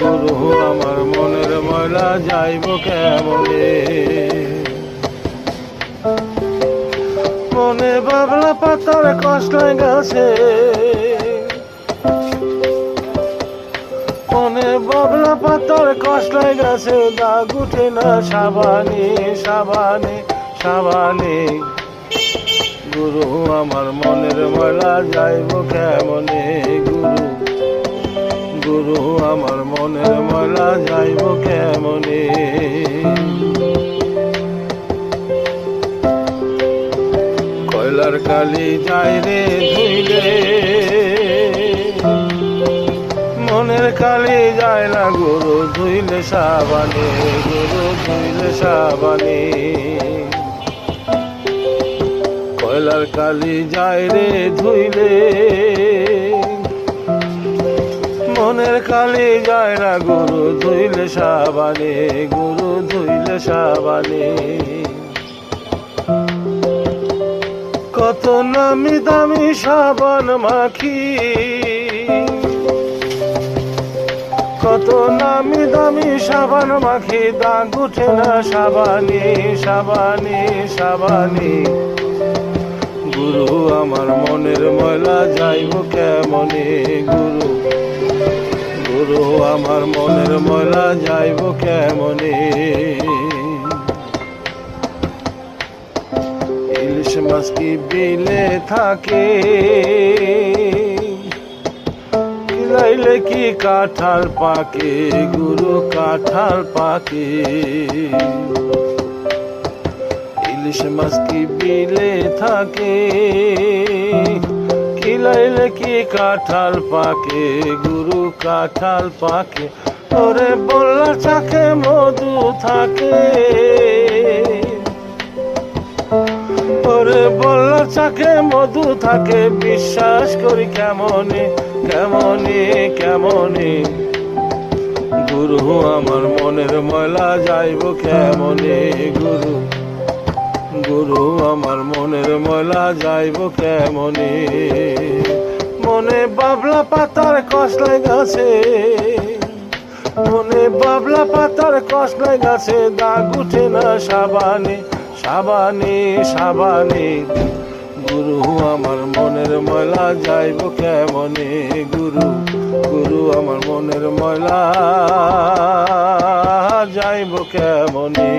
গুরু আমার মনের ময়লা যাইব কেমনে? মনে বাবলা পাতার কষ্ট গেছে। মনে বাবলা পাতার কষ্ট গেছে দাগ উঠে না সাবানে সাবানে সাবানে। গুরু আমার মনের ময়লা যাইব কেমনে? গুরু আমার মনের ময়লা যাইব কেমনে? কয়লার কালি যাই রে ধুইলে, মনের কালি যায় না গুরু ধুইলে সাবানে, গুরু ধুইলে সাবানে। কয়লার কালি যায় রে ধুইলে কালি যায় না, গুরু ধুইলে সাবানে, গুরু ধুইলে সাবানে। কত নামি দামি সাবান মাখি, কত নামি দামি সাবান মাখি, দাগ উঠে না সাবানে সাবানে সাবানে। গুরু, আমার মনের ময়লা যাইব কেমনে? গুরু আমার মনের ময়লা যাইব কেমনে? ইলিশ মাছ কি বিলে থাকে? কি কাঁঠাল পাকে? গুরু কাঁঠাল পাকে। ইলিশ মাছ কি বিলে থাকে? কিলাইলে কি কাঁঠাল পাকে, গুরু কাঁঠাল পাকে? ওরে বললা চাকে মধু থাকে। ওরে বললা চাকে মধু থাকে, বিশ্বাস করি কেমনে কেমনে কেমনে? গুরু, আমার মনের ময়লা যাইব কেমনে, গুরু? গুরু, আমার মনের ময়লা যাইব কেমনে? মনে বাবলা পাতার কষ্ট গেছে মনে বাবলা পাতার কষ্ট গেছে দাগ উঠে না সাবানে সাবানে সাবানে। গুরু, আমার মনের ময়লা যাইব কেমনে? গুরু গুরু, আমার মনের ময়লা যাইব কেমনে?